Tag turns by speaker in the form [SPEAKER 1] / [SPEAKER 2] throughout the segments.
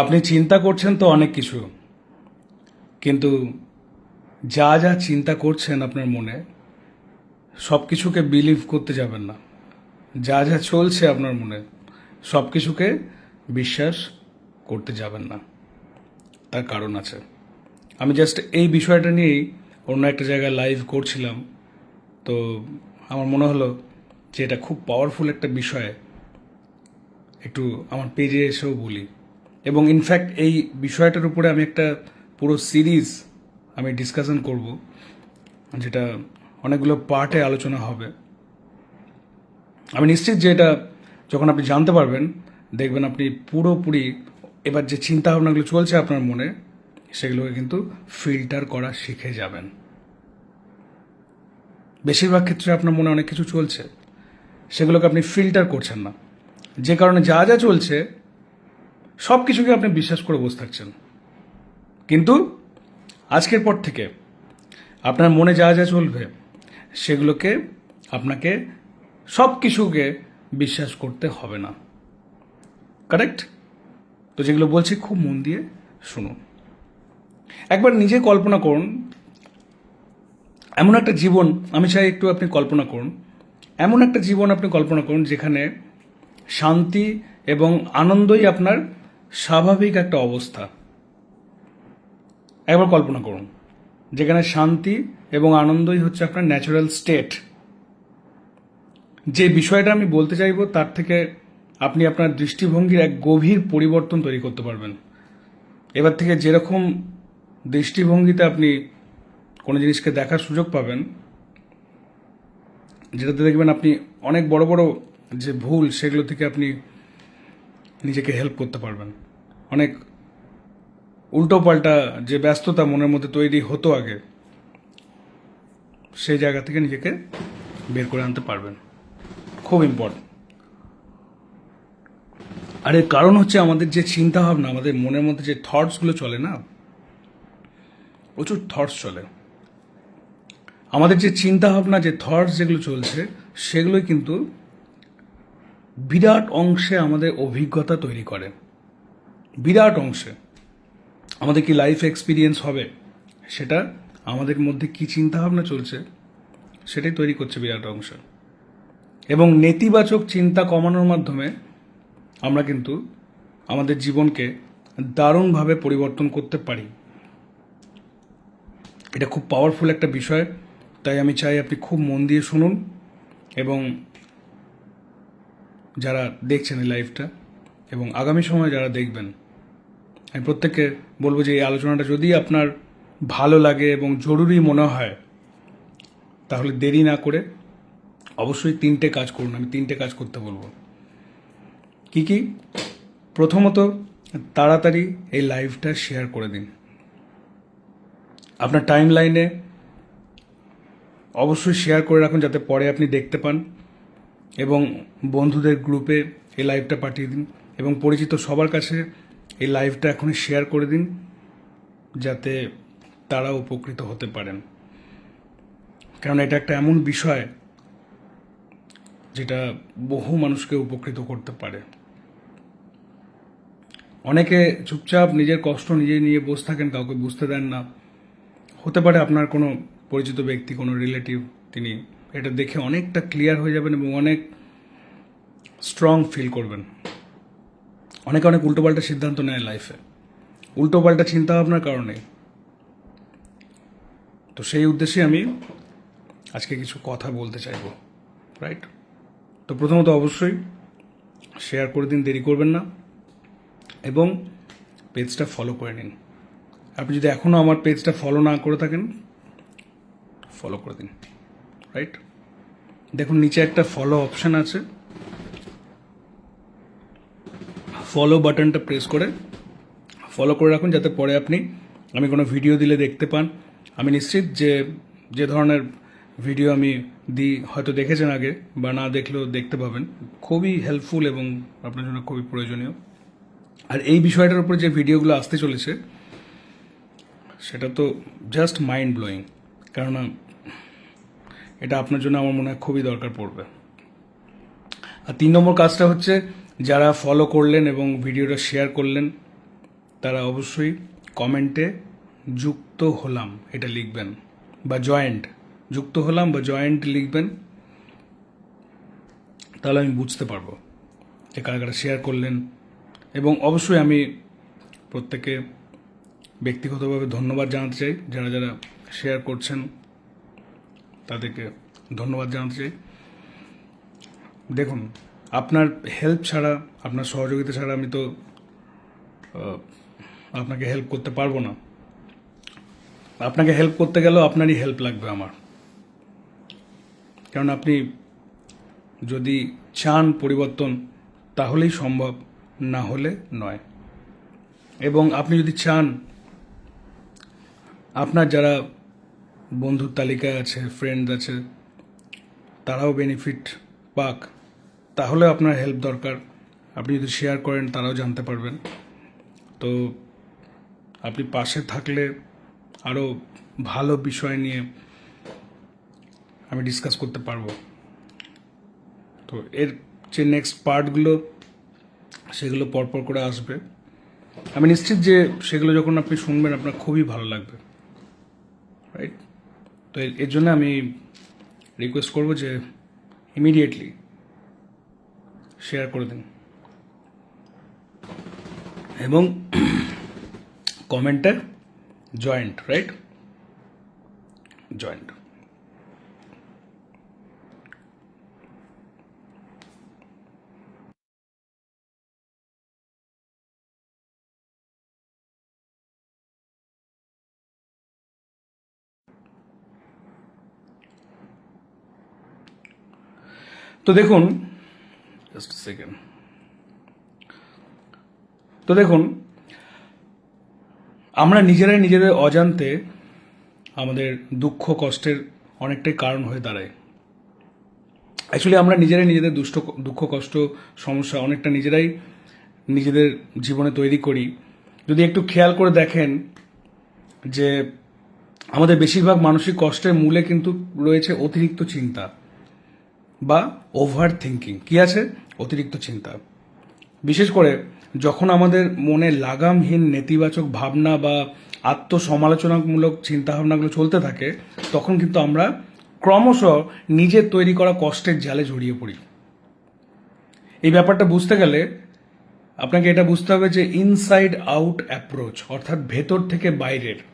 [SPEAKER 1] আপনি চিন্তা করছেন তো অনেক কিছু, কিন্তু যা যা চিন্তা করছেন আপনার মনে সব কিছুকে বিলিভ করতে যাবেন না। যা যা চলছে আপনার মনে সব কিছুকে বিশ্বাস করতে যাবেন না। তার কারণ আছে। আমি জাস্ট এই বিষয়টা নিয়েই অন্য একটা জায়গায় লাইভ করছিলাম, তো আমার মনে হলো যে এটা খুব পাওয়ারফুল একটা বিষয়। একটু আমার পেজে এসেও বলি। এবং ইনফ্যাক্ট এই বিষয়টার উপরে আমি একটা পুরো সিরিজ আমি ডিসকাশন করব, যেটা অনেকগুলো পার্টে আলোচনা হবে। আমি নিশ্চিত যে এটা যখন আপনি জানতে পারবেন, দেখবেন আপনি পুরোপুরি এবার যে চিন্তা ভাবনাগুলো চলছে আপনার মনে, সেগুলোকে কিন্তু ফিল্টার করা শিখে যাবেন। বেশিরভাগ ক্ষেত্রে আপনার মনে অনেক কিছু চলছে, সেগুলোকে আপনি ফিল্টার করছেন না। যে কারণে যা যা চলছে সব কিছুকে আপনি বিশ্বাস করে বসে থাকছেন। কিন্তু আজকের পর থেকে আপনার মনে যা যা চলবে, সেগুলোকে আপনাকে সব কিছুকে বিশ্বাস করতে হবে না। কারেক্ট তো যেগুলো বলছি খুব মন দিয়ে শুনুন। একবার নিজে কল্পনা করুন, এমন একটা জীবন, আমি চাই একটু আপনি কল্পনা করুন, এমন একটা জীবন আপনি কল্পনা করুন যেখানে শান্তি এবং আনন্দই আপনার স্বাভাবিক একটা অবস্থা। একবার কল্পনা করুন, যেখানে শান্তি এবং আনন্দই হচ্ছে আপনার ন্যাচারাল স্টেট যে বিষয়টা আমি বলতে চাইব, তার থেকে আপনি আপনার দৃষ্টিভঙ্গির এক গভীর পরিবর্তন তৈরি করতে পারবেন। এবার থেকে যেরকম দৃষ্টিভঙ্গিতে আপনি কোনো জিনিসকে দেখার সুযোগ পাবেন, যেটাতে দেখবেন আপনি অনেক বড় বড় যে ভুল, সেগুলো থেকে আপনি নিজেকে হেল্প করতে পারবেন। অনেক উল্টো পাল্টা যে ব্যস্ততা মনের মধ্যে তৈরি হতো আগে, সেই জায়গা থেকে নিজেকে বের করে আনতে পারবেন। খুব ইম্পর্টেন্ট আর এর কারণ হচ্ছে আমাদের যে চিন্তা ভাবনা আমাদের মনের মধ্যে যে থটসগুলো চলে না, প্রচুর থটস চলে। আমাদের যে চিন্তা ভাবনা যে থটস যেগুলো চলছে, সেগুলোই কিন্তু বিরাট অংশে আমাদের অভিজ্ঞতা তৈরি করে। বিরাট অংশে। আমাদের কি লাইফ এক্সপিরিয়েন্স হবে? সেটা আমাদের মধ্যে কি চিন্তা ভাবনা চলছে, সেটাই তৈরি করছে বিরাট অংশ। এবং নেতিবাচক চিন্তা কমানোর মাধ্যমে আমরা কিন্তু আমাদের জীবনকে দারুণভাবে পরিবর্তন করতে পারি। এটা খুব পাওয়ারফুল একটা বিষয়, তাই আমি চাই আপনি খুব মন দিয়ে শুনুন এবং যারা দেখছেন এই লাইভটা এবং আগামী সময়ে যারা দেখবেন আমি প্রত্যেককে বলব যে এই আলোচনাটা যদি আপনার ভালো লাগে এবং জরুরি মনে হয়, তাহলে দেরি না করে অবশ্যই তিনটে কাজ করুন, আমি তিনটে কাজ করতে বলব। কি কি? প্রথমত, তাড়াতাড়ি এই লাইভটা শেয়ার করে দিন। আপনার টাইম লাইনে অবশ্যই শেয়ার করে রাখুন যাতে পরে আপনি দেখতে পান এবং বন্ধুদের গ্রুপে এই লাইভটা পাঠিয়ে দিন এবং পরিচিত সবার কাছে এই লাইভটা এখনই শেয়ার করে দিন, যাতে তারা উপকৃত হতে পারেন। কারণ এটা একটা এমন বিষয় যেটা বহু মানুষকে উপকৃত করতে পারে। অনেকে চুপচাপ নিজের কষ্ট নিজে নিয়ে বসে থাকেন, কাউকে বুঝতে দেন না। হতে পারে আপনার কোনো পরিচিত ব্যক্তি, কোনো রিলেটিভ তিনি এটা দেখে অনেকটা ক্লিয়ার হয়ে যাবেন এবং অনেক স্ট্রং ফিল করবেন। অনেকে অনেক উল্টোপাল্টা সিদ্ধান্ত নেয় লাইফে উল্টোপাল্টা চিন্তা ভাবনার কারণে। তো সেই উদ্দেশ্যে আমি আজকে কিছু কথা বলতে চাইব রাইট তো প্রথমত অবশ্যই শেয়ার করে দিন, দেরি করবেন না। এবং পেজটা ফলো করে নিন। আপনি যদি এখনও আমার পেজটা ফলো না করে থাকেন ফলো করে দিন রাইট দেখুন, নিচে একটা ফলো অপশান আছে। ফলো বাটনটা প্রেস করে ফলো করে রাখুন যাতে পরে আপনি, আমি কোনো ভিডিও দিলে দেখতে পান। আমি নিশ্চিত যে যে ধরনের ভিডিও আমি দিই, হয়তো দেখেছেন আগে, বা না দেখলেও দেখতে পাবেন। খুবই হেল্পফুল এবং আপনার জন্য খুবই প্রয়োজনীয়। আর এই বিষয়টার উপর যে ভিডিওগুলো আসতে চলেছে, সেটা তো জাস্ট মাইন্ড ব্লোয়িং কেননা এটা আপনার জন্য আমার মনে হয় খুবই দরকার পড়বে। আর তিন নম্বর কাজটা হচ্ছে যারা ফলো করলেন এবং ভিডিওটা শেয়ার করলেন, তারা অবশ্যই কমেন্টে যুক্ত হলাম, এটা লিখবেন, বা জয়েন্ট যুক্ত হলাম বা জয়েন্ট লিখবেন, তাহলে আমি বুঝতে পারব যে কারা কারা শেয়ার করলেন, এবং অবশ্যই আমি প্রত্যেকে ব্যক্তিগতভাবে ধন্যবাদ জানাতে চাই, যারা যারা শেয়ার করছেন, তাদেরকে ধন্যবাদ জানাতে চাই। দেখুন আপনার হেল্প ছাড়া, আপনার সহযোগিতা ছাড়া আমি তো আপনাকে হেল্প করতে পারব না। আপনাকে হেল্প করতে গেলেও আপনারই হেল্প লাগবে আমার। কারণ আপনি যদি চান পরিবর্তন, তাহলেই সম্ভব, না হলে নয়। এবং আপনি যদি চান, আপনার যারা বন্ধুর তালিকায় আছে ফ্রেন্ড আছে, তারাও বেনিফিট পাক। তাহলে আপনার হেল্প দরকার। আপনি যদি শেয়ার করেন, তারাও জানতে পারবেন। তো আপনি পাশে থাকলে আরও ভালো বিষয় নিয়ে আমি ডিসকাস করতে পারব। তো এর যে নেক্সট পার্টগুলো সেগুলো পরপর করে আসবে। আমি নিশ্চিত যে সেগুলো যখন আপনি শুনবেন, আপনার খুবই ভালো লাগবে। রাইট তো এর জন্য আমি রিকোয়েস্ট করব যে ইমিডিয়েটলি শেয়ার করে দিন। এবং কমেন্টে জয়েন্ট রাইট জয়েন্ট তো দেখুন জাস্ট সেকেন্ড তো দেখুন, আমরা নিজেরাই নিজেদের অজান্তে আমাদের দুঃখ, কষ্টের অনেকটাই কারণ হয়ে দাঁড়ায় অ্যাকচুয়ালি আমরা নিজেরাই নিজেদের দুষ্ট, দুঃখ, কষ্ট, সমস্যা অনেকটা নিজেরাই নিজেদের জীবনে তৈরি করি। যদি একটু খেয়াল করে দেখেন যে আমাদের বেশিরভাগ মানসিক কষ্টের মূলে কিন্তু রয়েছে অতিরিক্ত চিন্তা। বা ওভার থিঙ্কিং কি আছে? অতিরিক্ত চিন্তা। বিশেষ করে যখন আমাদের মনে লাগামহীন নেতিবাচক ভাবনা বা আত্মসমালোচনামূলক চিন্তাভাবনাগুলো চলতে থাকে, তখন কিন্তু আমরা ক্রমশ নিজের তৈরি করা কষ্টের জালে জড়িয়ে পড়ি। এই ব্যাপারটা বুঝতে গেলে আপনাকে এটা বুঝতে হবে যে ইনসাইড আউট অ্যাপ্রোচ অর্থাৎ ভেতর থেকে বাইরের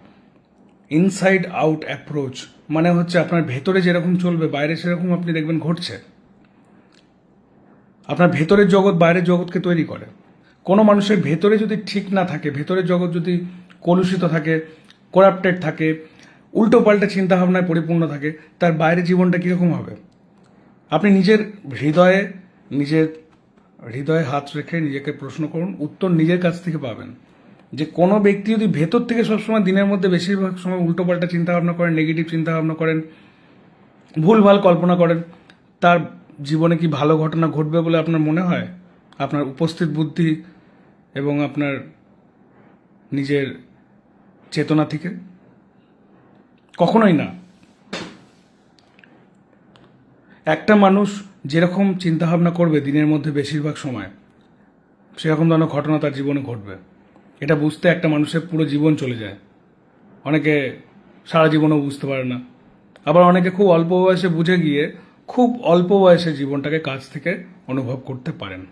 [SPEAKER 1] ইনসাইড আউট অ্যাপ্রোচ মানে হচ্ছে আপনার ভেতরে যেরকম চলবে, বাইরে সেরকম আপনি দেখবেন ঘটছে। আপনার ভেতরের জগৎ বাইরের জগৎকে তৈরি করে। কোনো মানুষের ভেতরে যদি ঠিক না থাকে, ভেতরের জগৎ যদি কলুষিত থাকে করাপ্টেড থাকে, উল্টো পাল্টা চিন্তাভাবনায় পরিপূর্ণ থাকে, তার বাইরের জীবনটা কীরকম হবে? আপনি নিজের হৃদয়ে নিজের হৃদয়ে হাত রেখে নিজেকে প্রশ্ন করুন, উত্তর নিজের কাছ থেকে পাবেন। যে কোনো ব্যক্তি যদি ভেতর থেকে সবসময় দিনের মধ্যে বেশিরভাগ সময় উল্টোপাল্টা চিন্তাভাবনা করেন নেগেটিভ চিন্তাভাবনা করেন, ভুলভাল কল্পনা করেন, তার জীবনে কি ভালো ঘটনা ঘটবে বলে আপনার মনে হয়? আপনার উপস্থিত বুদ্ধি এবং আপনার নিজের চেতনা থেকে? কখনোই না। একটা মানুষ যেরকম চিন্তাভাবনা করবে দিনের মধ্যে বেশিরভাগ সময়, সেরকম ধরনের ঘটনা তার জীবনে ঘটবে। এটা বুঝতে একটা মানুষের পুরো জীবন চলে যায়। অনেকে সারা জীবনও বুঝতে পারে না। আবার অনেকে খুব অল্প বয়সে বুঝে গিয়ে খুব অল্প বয়সে জীবনটাকে কাছ থেকে অনুভব করতে পারেন।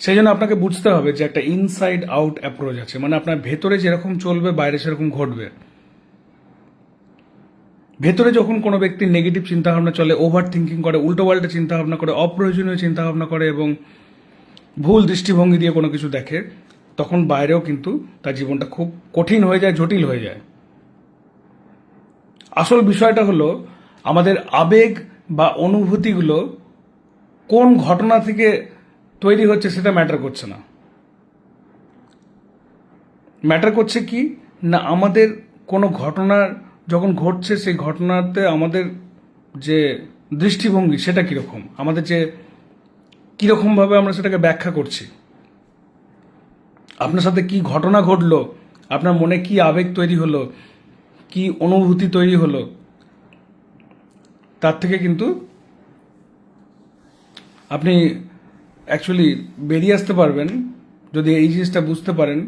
[SPEAKER 1] সেই জন্য আপনাকে বুঝতে হবে যে একটা ইনসাইড আউট অ্যাপ্রোচ আছে। মানে আপনার ভেতরে যেরকম চলবে, বাইরে সেরকম ঘটবে। ভেতরে যখন কোনো ব্যক্তি নেগেটিভ চিন্তাভাবনা চলে ওভার থিঙ্কিং করে উল্টোপাল্টা চিন্তাভাবনা করে, অপ্রয়োজনীয় চিন্তাভাবনা করে এবং ভুল দৃষ্টিভঙ্গি দিয়ে কোনো কিছু দেখে তখন বাইরেও কিন্তু তার জীবনটা খুব কঠিন হয়ে যায়, জটিল হয়ে যায়। আসল বিষয়টা হলো, আমাদের আবেগ বা অনুভূতিগুলো কোন ঘটনা থেকে তৈরি হচ্ছে সেটা ম্যাটার করছে না। ম্যাটার করছে কি, না আমাদের কোনো ঘটনার যখন ঘটছে, সেই ঘটনাতে আমাদের যে দৃষ্টিভঙ্গি সেটা কীরকম? আমাদের যে কীরকমভাবে আমরা সেটাকে ব্যাখ্যা করছি? আপনার সাথে কি ঘটনা ঘটলো? আপনার মনে কি আবেগ তৈরি হলো? কি অনুভূতি তৈরি হলো? তার থেকে কিন্তু আপনি অ্যাকচুয়ালি বেরিয়ে আসতে পারবেন, যদি এই জিনিসটা বুঝতে পারেন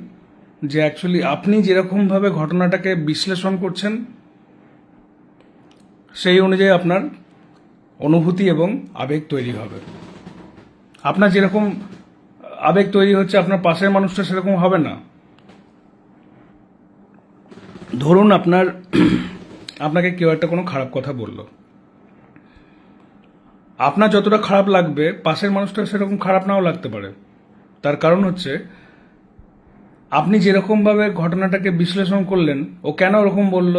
[SPEAKER 1] যে অ্যাকচুয়ালি আপনি যেরকমভাবে ঘটনাটাকে বিশ্লেষণ করছেন, সেই অনুযায়ী আপনার অনুভূতি এবং আবেগ তৈরি হবে। আপনার যেরকম আবেগ তৈরি হচ্ছে, আপনার পাশের মানুষটা সেরকম হবে না। ধরুন আপনার, আপনাকে কেউ একটা কোনো খারাপ কথা বলল। আপনার যতটা খারাপ লাগবে, পাশের মানুষটা সেরকম খারাপ নাও লাগতে পারে। তার কারণ হচ্ছে, আপনি যেরকমভাবে ঘটনাটাকে বিশ্লেষণ করলেন, ও কেন ওরকম বলল?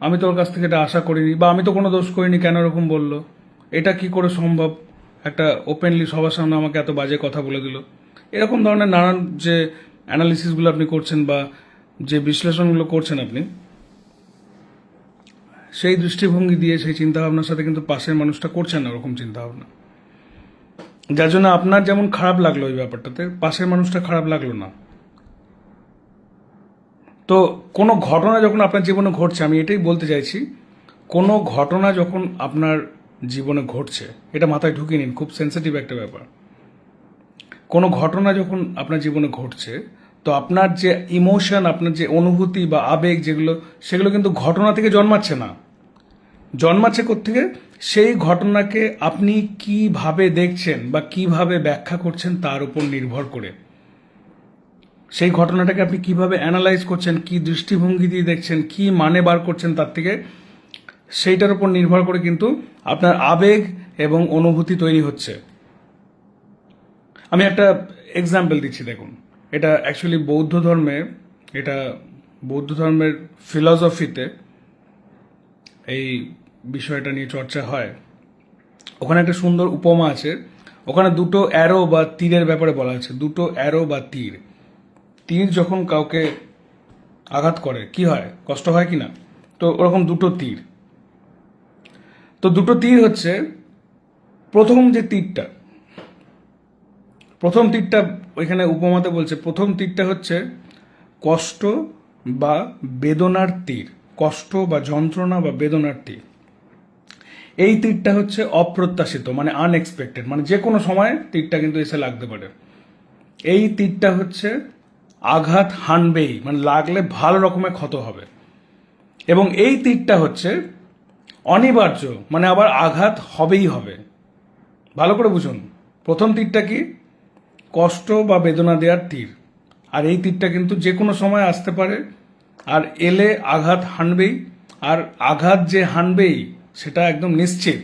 [SPEAKER 1] আমি তো ওর কাছ থেকে এটা আশা করিনি, বা আমি তো কোনো দোষ করিনি, কেন ওরকম বলল? এটা কি করে সম্ভব? একটা ওপেনলি সবার সামনে আমাকে এত বাজে কথা বলে দিল। এরকম ধরনের নানান যে অ্যানালিসিসগুলো আপনি করছেন বা যে বিশ্লেষণগুলো করছেন আপনি, সেই দৃষ্টিভঙ্গি দিয়ে সেই চিন্তাভাবনার সাথে কিন্তু পাশের মানুষটা করছেন না ওরকম চিন্তাভাবনা। যার জন্য আপনার যেমন খারাপ লাগল ওই ব্যাপারটাতে, পাশের মানুষটা খারাপ লাগল না। তো কোনো ঘটনা যখন আপনার জীবনে ঘটছে, আমি এটাই বলতে চাইছি, কোনো ঘটনা যখন আপনার জীবনে ঘটছে, এটা মাথায় ঢুকিয়ে নিন, খুব সেন্সিটিভ একটা ব্যাপার। কোনো ঘটনা যখন আপনার জীবনে ঘটছে, তো আপনার যে ইমোশন আপনার যে অনুভূতি বা আবেগ যেগুলো, সেগুলো কিন্তু ঘটনা থেকে জন্মাচ্ছে না। জন্মাচ্ছে থেকে সেই ঘটনাকে আপনি কীভাবে দেখছেন বা কীভাবে ব্যাখ্যা করছেন তার উপর নির্ভর করে। সেই ঘটনাটাকে আপনি কীভাবে অ্যানালাইজ করছেন, কি দৃষ্টিভঙ্গি দিয়ে দেখছেন, কি মানে বার করছেন তার থেকে, সেইটার উপর নির্ভর করে কিন্তু আপনার আবেগ এবং অনুভূতি তৈরি হচ্ছে। আমি একটা এক্সাম্পল দিচ্ছি, দেখুন। এটা অ্যাকচুয়ালি বৌদ্ধ ধর্মে, এটা বৌদ্ধ ধর্মের ফিলসফিতে এই বিষয়টা নিয়ে চর্চা হয়। ওখানে একটা সুন্দর উপমা আছে। ওখানে দুটো অ্যারো বা তীরের ব্যাপারে বলা আছে। দুটো অ্যারো বা তীর। তীর যখন কাউকে আঘাত করে, কি হয়? কষ্ট হয় কি না তো ওরকম দুটো তীর। তো দুটো তীর হচ্ছে, প্রথম যে তীরটা প্রথম তীরটা ওইখানে উপমাতে বলছে, প্রথম তীরটা হচ্ছে কষ্ট বা বেদনার তীর, কষ্ট বা যন্ত্রণা বা বেদনার তীর। এই তীরটা হচ্ছে অপ্রত্যাশিত মানে আনএক্সপেক্টেড মানে যে কোনো সময় তীরটা কিন্তু এসে লাগতে পারে। এই তীরটা হচ্ছে আঘাত হানবেই মানে লাগলে ভালো রকমের ক্ষত হবে। এবং এই তীরটা হচ্ছে অনিবার্য মানে আবার আঘাত হবেই হবে। ভালো করে বুঝুন, প্রথম তীরটা কি? কষ্ট বা বেদনা দেওয়ার তীর। আর এই তীরটা কিন্তু যে কোনো সময় আসতে পারে। আর এলে আঘাত হানবেই। আর আঘাত যে হানবেই, সেটা একদম নিশ্চিত।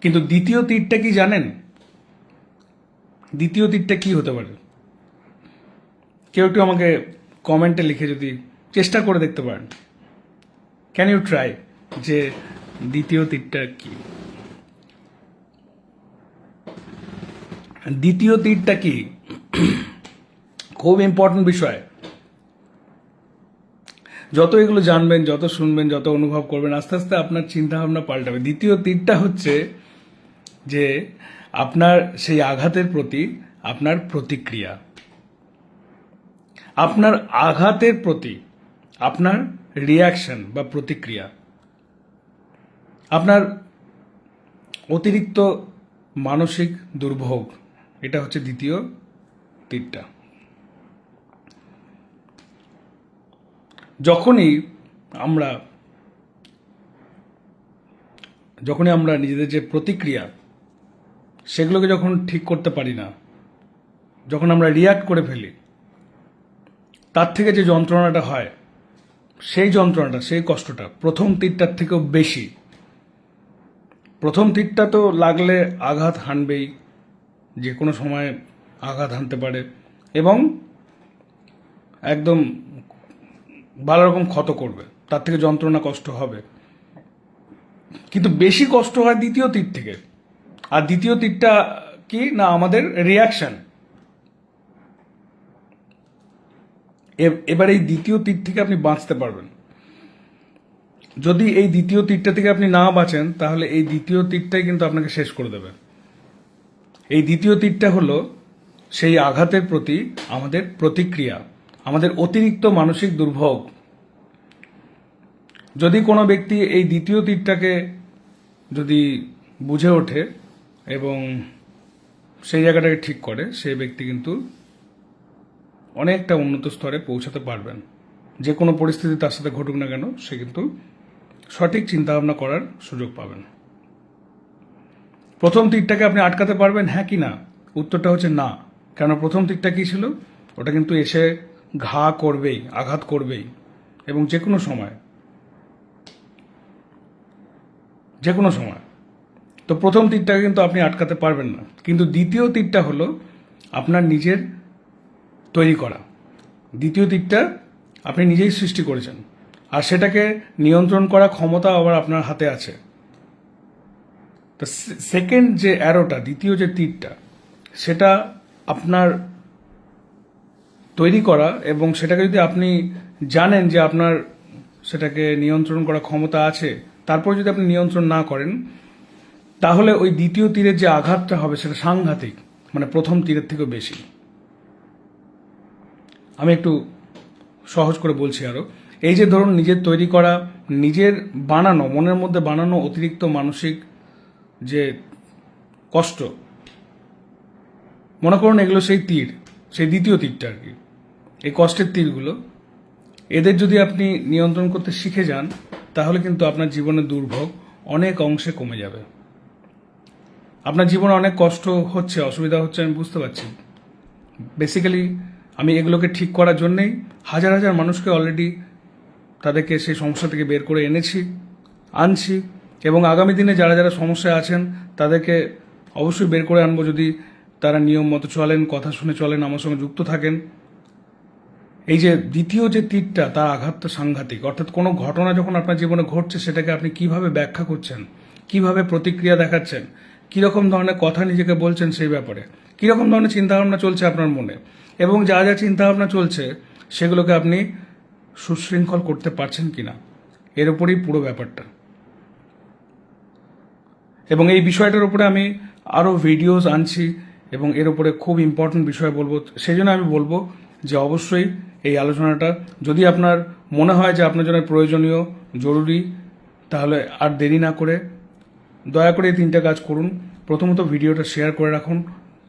[SPEAKER 1] কিন্তু দ্বিতীয় তীরটা কি জানেন? দ্বিতীয় তীরটা কি হতে পারে? কেউ একটু আমাকে কমেন্টে লিখে যদি চেষ্টা করে দেখতে পারেন। ক্যান ইউ ট্রাই যে দ্বিতীয় তীরটা কি? দ্বিতীয় তীরটা কি? খুব ইম্পর্টেন্ট বিষয়। যত এগুলো জানবেন, যত শুনবেন, যত অনুভব করবেন, আস্তে আস্তে আপনার চিন্তা ভাবনা পাল্টাবে। দ্বিতীয় তীরটা হচ্ছে যে আপনার সেই আঘাতের প্রতি আপনার প্রতিক্রিয়া। আপনার আঘাতের প্রতি আপনার রিয়াকশন বা প্রতিক্রিয়া। আপনার অতিরিক্ত মানসিক দুর্ভোগ এটা হচ্ছে দ্বিতীয় তীরটা। যখনই আমরা যখনই আমরা নিজেদের যে প্রতিক্রিয়া, সেগুলোকে যখন ঠিক করতে পারি না, যখন আমরা রিয়াক্ট করে ফেলি, তার থেকে যে যন্ত্রণাটা হয়, সেই যন্ত্রণাটা, সেই কষ্টটা, প্রথম তীরটার থেকেও বেশি। প্রথম তীরটা তো লাগলে আঘাত হানবেই যে কোনো সময় আঘাত হানতে পারে এবং একদম ভালো রকম ক্ষত করবে। তার থেকে যন্ত্রণা কষ্ট হবে। কিন্তু বেশি কষ্ট হয় দ্বিতীয় তীর থেকে। আর দ্বিতীয় তীরটা কি? না, আমাদের রিয়াকশন এবার এই দ্বিতীয় তীর থেকে আপনি বাঁচতে পারবেন। যদি এই দ্বিতীয় তীরটা থেকে আপনি না বাঁচেন, তাহলে এই দ্বিতীয় তীরটাই কিন্তু আপনাকে শেষ করে দেবে। এই দ্বিতীয় তীরটা হলো সেই আঘাতের প্রতি আমাদের প্রতিক্রিয়া, আমাদের অতিরিক্ত মানসিক দুর্ভোগ। যদি কোনো ব্যক্তি এই দ্বিতীয় তীরটাকে যদি বুঝে ওঠে এবং সেই জায়গাটাকে ঠিক করে, সেই ব্যক্তি কিন্তু অনেকটা উন্নত স্তরে পৌঁছাতে পারবেন। যে কোনো পরিস্থিতি তার সাথে ঘটুক না কেন, সে কিন্তু সঠিক চিন্তাভাবনা করার সুযোগ পাবেন। প্রথম তীরটাকে আপনি আটকাতে পারবেন হ্যাঁ কি না? উত্তরটা হচ্ছে না। কেন প্রথম তীরটা কি ছিল? ওটা কিন্তু এসে ঘা করবেই, আঘাত করবেই, এবং যে কোনো সময়। যে কোনো সময়। তো প্রথম তীরটাকে কিন্তু আপনি আটকাতে পারবেন না। কিন্তু দ্বিতীয় তীরটা হলো আপনার নিজের তৈরি করা। দ্বিতীয় তীরটা আপনি নিজেই সৃষ্টি করেছেন। আর সেটাকে নিয়ন্ত্রণ করা ক্ষমতা আবার আপনার হাতে আছে। তো সেকেন্ড যে অ্যারোটা দ্বিতীয় যে তীরটা, সেটা আপনার তৈরি করা এবং সেটাকে যদি আপনি জানেন যে আপনার সেটাকে নিয়ন্ত্রণ করার ক্ষমতা আছে, তারপর যদি আপনি নিয়ন্ত্রণ না করেন, তাহলে ওই দ্বিতীয় তীরের যে আঘাতটা হবে সেটা সাংঘাতিক মানে প্রথম তীরের থেকেও বেশি। আমি একটু সহজ করে বলছি আরও। এই যে ধরুন নিজের তৈরি করা, নিজের বানানো, মনের মধ্যে বানানো অতিরিক্ত মানসিক যে কষ্ট। মনে করুন এগুলো সেই তীর, সেই দ্বিতীয় তীরটা আর কি। এই কষ্টের তীরগুলো। এদের যদি আপনি নিয়ন্ত্রণ করতে শিখে যান, তাহলে কিন্তু আপনার জীবনের দুর্ভোগ অনেক অংশে কমে যাবে। আপনার জীবনে অনেক কষ্ট হচ্ছে, অসুবিধা হচ্ছে, আমি বুঝতে পারছি। বেসিক্যালি আমি এগুলোকে ঠিক করার জন্যেই হাজার হাজার মানুষকে অলরেডি তাদেরকে সেই সমস্যা থেকে বের করে এনেছি, আনছি। এবং আগামী দিনে যারা যারা সমস্যায় আছেন, তাদেরকে অবশ্যই বের করে আনব যদি তারা নিয়ম মতো চলেন, কথা শুনে চলেন, আমার সঙ্গে যুক্ত থাকেন। এই যে দ্বিতীয় যে তীরটা, তার আঘাতটা সাংঘাতিক। অর্থাৎ কোনো ঘটনা যখন আপনার জীবনে ঘটছে, সেটাকে আপনি কীভাবে ব্যাখ্যা করছেন? কীভাবে প্রতিক্রিয়া দেখাচ্ছেন? কীরকম ধরনের কথা নিজেকে বলছেন সেই ব্যাপারে? কীরকম ধরনের চিন্তাভাবনা চলছে আপনার মনে? এবং যা যা চিন্তাভাবনা চলছে, সেগুলোকে আপনি সুশৃঙ্খল করতে পারছেন কিনা? এর উপরেই পুরো ব্যাপারটা। এবং এই বিষয়টার উপরে আমি আরও ভিডিওস আনছি এবং এর উপরে খুব ইম্পর্টেন্ট বিষয় বলব। সেই জন্য আমি বলব যে অবশ্যই এই আলোচনাটা, যদি আপনার মনে হয় যে আপনার জন্য প্রয়োজনীয়, জরুরি, তাহলে আর দেরি না করে দয়া করে এই তিনটা কাজ করুন। প্রথমত ভিডিওটা শেয়ার করে রাখুন।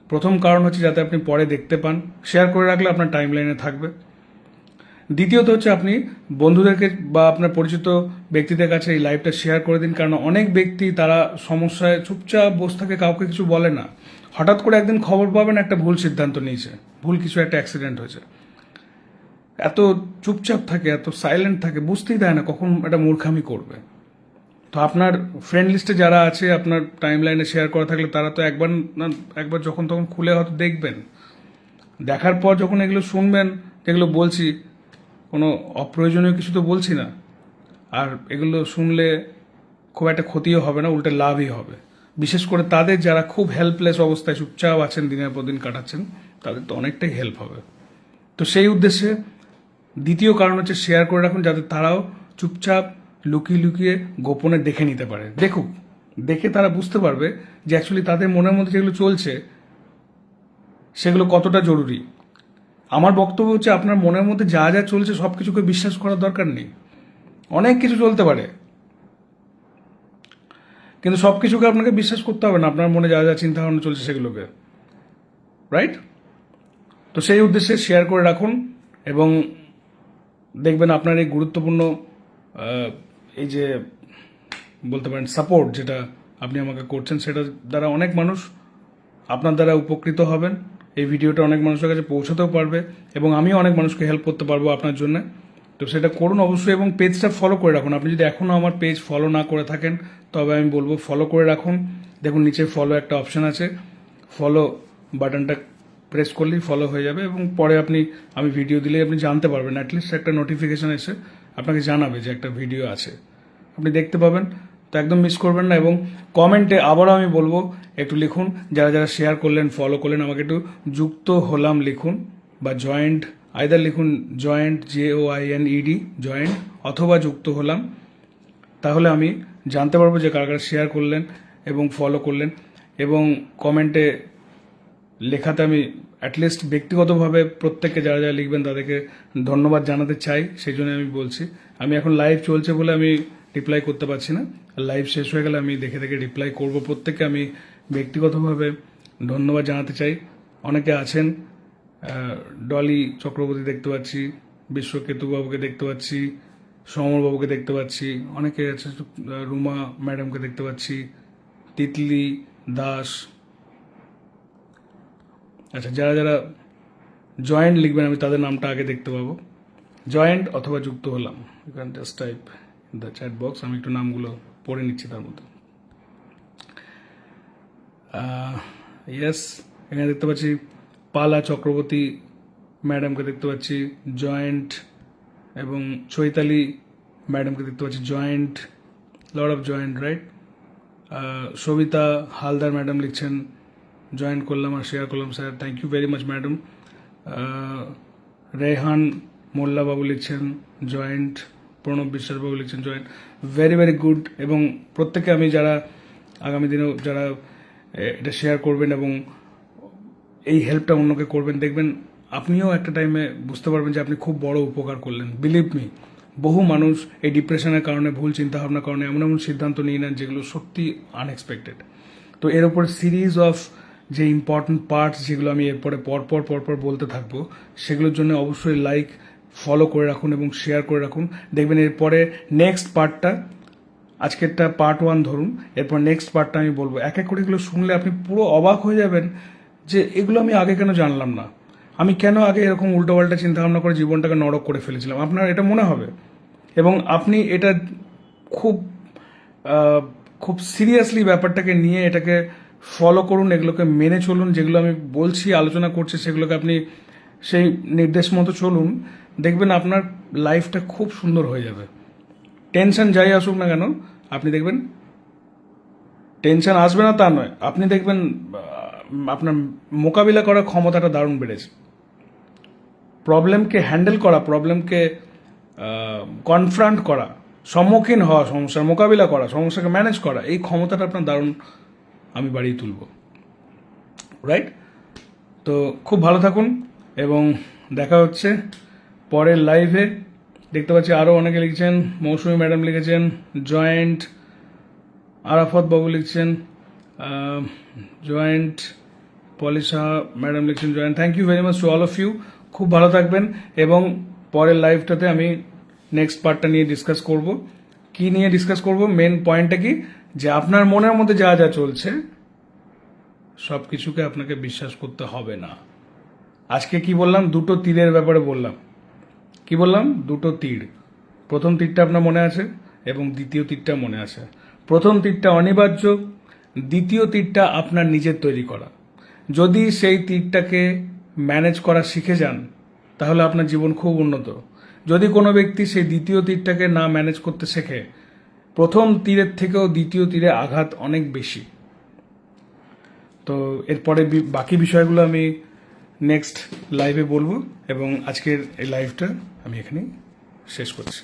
[SPEAKER 1] প্রথম কারণ হচ্ছে যাতে আপনি পরে দেখতে পান। শেয়ার করে রাখলে আপনার টাইম লাইনে থাকবে। দ্বিতীয়ত হচ্ছে আপনি বন্ধুদেরকে বা আপনার পরিচিত ব্যক্তিদের কাছে এই লাইভটা শেয়ার করে দিন, কারণ অনেক ব্যক্তি তারা সমস্যায় চুপচাপ বসে থাকে, কাউকে কিছু বলে না। হঠাৎ করে একদিন খবর পাবেন, একটা ভুল সিদ্ধান্ত নিয়েছে। ভুল কিছু একটা অ্যাক্সিডেন্ট হয়েছে। এত চুপচাপ থাকে, এত সাইলেন্ট থাকে, বুঝতেই দেয় না কখন একটা মূর্খামি করবে। তো আপনার ফ্রেন্ড লিস্টে যারা আছে, আপনার টাইম লাইনে শেয়ার করা থাকলে তারা তো একবার না, একবার যখন তখন খুলে হয়তো দেখবেন। দেখার পর যখন এগুলো শুনবেন, যেগুলো বলছি কোনো অপ্রয়োজনীয় কিছু তো বলছি না। আর এগুলো শুনলে খুব একটা ক্ষতিও হবে না, উল্টে লাভই হবে। বিশেষ করে তাদের যারা খুব হেল্পলেস অবস্থায় চুপচাপ আছেন, দিনের পর দিন কাটাচ্ছেন, তাদের তো অনেকটাই হেল্প হবে। তো সেই উদ্দেশ্যে দ্বিতীয় কারণ হচ্ছে শেয়ার করে রাখুন, যাতে তারাও চুপচাপ লুকিয়ে লুকিয়ে গোপনে দেখে নিতে পারে। দেখুক, দেখে তারা বুঝতে পারবে যে অ্যাকচুয়ালি তাদের মনের মধ্যে যেগুলো চলছে, সেগুলো কতটা জরুরি। আমার বক্তব্য হচ্ছে আপনার মনের মধ্যে যা যা চলছে সব কিছুকে বিশ্বাস করার দরকার নেই। অনেক কিছু চলতে পারে। কিন্তু সব কিছুকে আপনাকে বিশ্বাস করতে হবে না, আপনার মনে যা যা চিন্তা ভাবনা চলছে সেগুলোকে। রাইট তো সেই উদ্দেশ্যে শেয়ার করে রাখুন এবং দেখবেন আপনার এই গুরুত্বপূর্ণ এই যে বলতে পারেন সাপোর্ট যেটা আপনি আমাকে করছেন সেটা দ্বারা অনেক মানুষ আপনার দ্বারা উপকৃত হবেন। এই ভিডিওটা অনেক মানুষের কাছে পৌঁছাতেও পারবে এবং আমিও অনেক মানুষকে হেল্প করতে পারব আপনার জন্য। তো সেটা করুন অবশ্যই এবং পেজটা ফলো করে রাখুন। আপনি যদি এখনও আমার পেজ ফলো না করে থাকেন, তবে আমি বলব ফলো করে রাখুন। দেখুন, নিচে ফলো একটা অপশন আছে। ফলো বাটনটা প্রেস করলেই ফলো হয়ে যাবে এবং পরে আপনি, আমি ভিডিও দিলেই আপনি জানতে পারবেন। অ্যাটলিস্ট একটা নোটিফিকেশন এসে আপনাকে জানাবে যে একটা ভিডিও আছে। আপনি দেখতে পাবেন। তো একদম মিস করবেন না এবং কমেন্টে আবারও আমি বলব, একটু লিখুন, যারা যারা শেয়ার করলেন ফলো করলেন, আমাকে একটু যুক্ত হলাম লিখুন বা জয়েন্ট আইদার লিখুন joined J O I N E D joined অথবা যুক্ত হলাম, তাহলে আমি জানতে পারব যে কারা কারা শেয়ার করলেন এবং ফলো করলেন এবং কমেন্টে লেখাতে আমি অ্যাটলিস্ট ব্যক্তিগতভাবে প্রত্যেককে যারা যারা লিখবেন তাদেরকে ধন্যবাদ জানাতে চাই, সেই জন্য আমি বলছি। আমি এখন লাইভ চলছে বলে আমি রিপ্লাই করতে পারছি না। লাইভ শেষ হয়ে গেলে আমি দেখে দেখে রিপ্লাই করব। প্রত্যেককে আমি ব্যক্তিগতভাবে ধন্যবাদ জানাতে চাই। অনেকে আছেন ডলি চক্রবর্তী দেখতে পাচ্ছি, বিশ্বকেতুবাবুকে দেখতে পাচ্ছি, সমরবাবুকে দেখতে পাচ্ছি, অনেকে আছে, রুমা ম্যাডামকে দেখতে পাচ্ছি, তিতলি দাস। আচ্ছা যারা যারা জয়েন্ট লিখবেন, আমি তাদের নামটা আগে দেখতে পাবো। জয়েন্ট অথবা যুক্ত হলাম just type the chat box আমি একটু নামগুলো পড়ে নিচ্ছি তার মধ্যে। ইয়েস এখানে দেখতে পাচ্ছি পালা চক্রবর্তী ম্যাডামকে দেখতে পাচ্ছি জয়েন্ট এবং চৈতালি ম্যাডামকে দেখতে পাচ্ছি joined lord of joined right Sabita Haldar madam লিখছেন জয়েন করলাম আর শেয়ার করলাম sir thank you very much madam Rehan মোল্লাবাবু লিখছেন জয়েন্ট প্রণব বিশ্বাসবাবু লিখছেন জয়েন্ট ভেরি ভেরি গুড এবং প্রত্যেকে আমি যারা আগামী দিনেও যারা এটা শেয়ার করবেন এবং এই হেল্পটা অন্যকে করবেন, দেখবেন আপনিও একটা টাইমে বুঝতে পারবেন যে আপনি খুব বড় উপকার করলেন। বিলিভ মি বহু মানুষ এই ডিপ্রেশনের কারণে, ভুল চিন্তাভাবনার কারণে এমন এমন সিদ্ধান্ত নিয়ে নেন যেগুলো সত্যি আনএক্সপেক্টেড তো এর উপর সিরিজ অফ যে ইম্পর্টেন্ট পার্টস যেগুলো আমি এরপরে পরপর পরপর বলতে থাকব, সেগুলোর জন্য অবশ্যই লাইক ফলো করে রাখুন এবং শেয়ার করে রাখুন। দেখবেন এরপরে নেক্সট পার্টটা আজকেরটা পার্ট ওয়ান ধরুন। এরপর নেক্সট পার্টটা আমি বলব। এক এক করে এগুলো শুনলে আপনি পুরো অবাক হয়ে যাবেন যে এগুলো আমি আগে কেন জানলাম না? আমি কেন আগে এরকম উল্টোপাল্টা চিন্তা ভাবনা করে জীবনটাকে নরক করে ফেলেছিলাম? আপনার এটা মনে হবে। এবং আপনি এটা খুব খুব সিরিয়াসলি ব্যাপারটাকে নিয়ে এটাকে ফলো করুন, এগুলোকে মেনে চলুন। যেগুলো আমি বলছি, আলোচনা করছি, সেগুলোকে আপনি সেই নির্দেশ মতো চলুন। দেখবেন আপনার লাইফটা খুব সুন্দর হয়ে যাবে। টেনশন যাই আসুক না কেন, আপনি দেখবেন টেনশন আসবে না তা নয়। আপনি দেখবেন আপনার মোকাবিলা করার ক্ষমতাটা দারুণ বেড়েছে। প্রবলেমকে হ্যান্ডেল করা প্রবলেমকে কনফ্রান্ট করা, সম্মুখীন হওয়া, সমস্যার মোকাবিলা করা, সমস্যাকে ম্যানেজ করা, এই ক্ষমতাটা আপনার দারুণ আমি বাড়িয়ে তুলব। রাইট তো খুব ভালো থাকুন এবং দেখা হচ্ছে পরের লাইভে দেখতে পাচ্ছি আরও অনেকে লিখছেন, মৌসুমী ম্যাডাম লিখেছেন, জয়েন্ট আরাফত বাবু লিখছেন জয়েন্ট পলিশা ম্যাডাম লিখছেন, joined thank you very much to all of you খুব ভালো থাকবেন এবং পরের লাইভটাতে আমি নেক্সট পার্টটা নিয়ে ডিসকাস করব। কি নিয়ে ডিসকাস করব? মেন পয়েন্টটা কি? যে আপনার মনের মধ্যে যা যা চলছে সব কিছুকে আপনাকে বিশ্বাস করতে হবে না। আজকে কি বললাম? দুটো তীরের ব্যাপারে বললাম। কি বললাম? দুটো তীর। প্রথম তীরটা আপনার মনে আছে এবং দ্বিতীয় তীরটা মনে আছে। প্রথম তীরটা অনিবার্য, দ্বিতীয় তীরটা আপনার নিজের তৈরি করা। যদি সেই তীরটাকে ম্যানেজ করা শিখে যান, তাহলে আপনার জীবন খুব উন্নত। যদি কোনো ব্যক্তি সেই দ্বিতীয় তীরটাকে না ম্যানেজ করতে শেখে, প্রথম তীরের থেকেও দ্বিতীয় তীরে আঘাত অনেক বেশি। তো এরপরে বাকি বিষয়গুলো আমি নেক্সট লাইভে বলব এবং আজকের এই লাইভটা আমি এখানেই শেষ করছি।